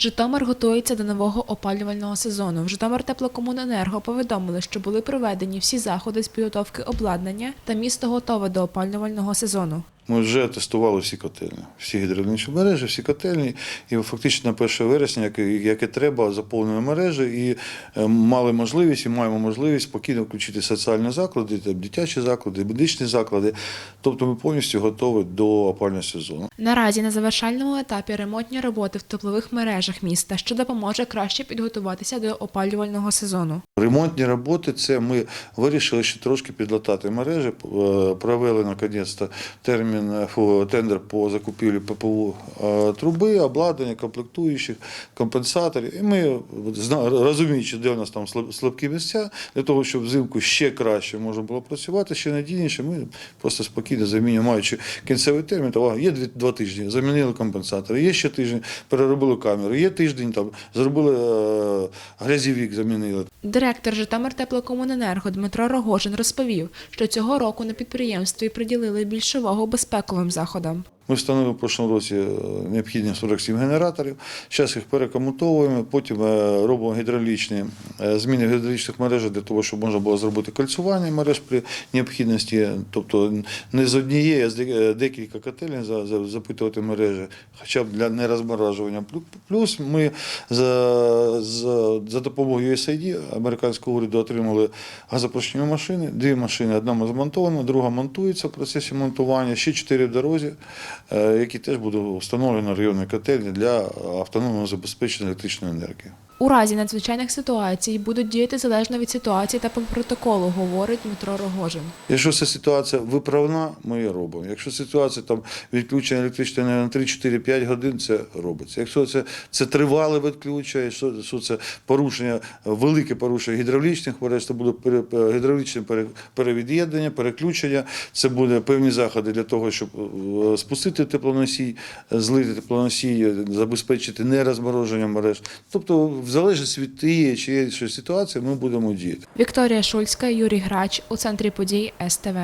Житомир готується до нового опалювального сезону. В Житомир теплокомуненерго повідомили, що були проведені всі заходи з підготовки обладнання та місто готове до опалювального сезону. Ми вже тестували всі котельні, всі гідравлічні мережі, всі котельні. І фактично на 1 вересня, як, і- як і треба, заповнили мережі і е, мали можливість і маємо можливість спокійно включити соціальні заклади, дитячі заклади, медичні заклади. Тобто ми повністю готові до опалювального сезону. Наразі на завершальному етапі ремонтні роботи в теплових мережах міста, що допоможе краще підготуватися до опалювального сезону. Ремонтні роботи це ми вирішили ще трошки підлатати мережі. Е, Провели наконець-то термін е, фу, тендер по закупівлі ППУ е, труби, обладнання, комплектуючих, компенсаторів. І ми розуміючи, де у нас там слабкі місця, для того, щоб взимку ще краще можна було працювати, ще надійніше. Ми просто спокійно замінюємо, маючи кінцевий термін, то є два тижні, замінили компенсатори, є ще тиждень, переробили камери, є тиждень там зробили е, грязівік, замінили. Директор Житомир теплокомуненерго Дмитро Рогожин розповів, що цього року на підприємстві приділили більше увагу безпековим заходам. Ми встановили в прошлому році е, необхідні 47 генераторів. Зараз їх перекомутовуємо, потім е, робимо гідравлічні е, зміни в гідравлічних мережах для того, щоб можна було зробити кольцювання мереж при необхідності, тобто не з однієї, а з декілька котелень за- за- запитувати мережі, хоча б для нерозморажування. Плюс ми за, за, за допомогою USAID американського уряду отримали газопрошні машини. Дві машини, одна змонтована, друга монтується в процесі монтування, ще чотири в дорозі, які теж будуть встановлені районні котельні для автономного забезпечення електричної енергії. У разі надзвичайних ситуацій будуть діяти залежно від ситуації та по протоколу, говорить Дмитро Рогожин. Якщо ця ситуація виправна, ми її робимо. Якщо ситуація там відключення електричної на 3, 4, 5 годин, це робиться. Якщо це, це тривале відключення, якщо, це порушення, велике порушення гідравлічних мереж, це буде гідравлічне перевід'єднання, переключення. Це буде певні заходи для того, щоб е, спустити теплоносій, злити теплоносій, забезпечити нерозмороження мереж. Тобто, в залежності від тієї чи іншої ситуації, ми будемо діяти. Вікторія Шульська, Юрій Грач у центрі подій СТВ.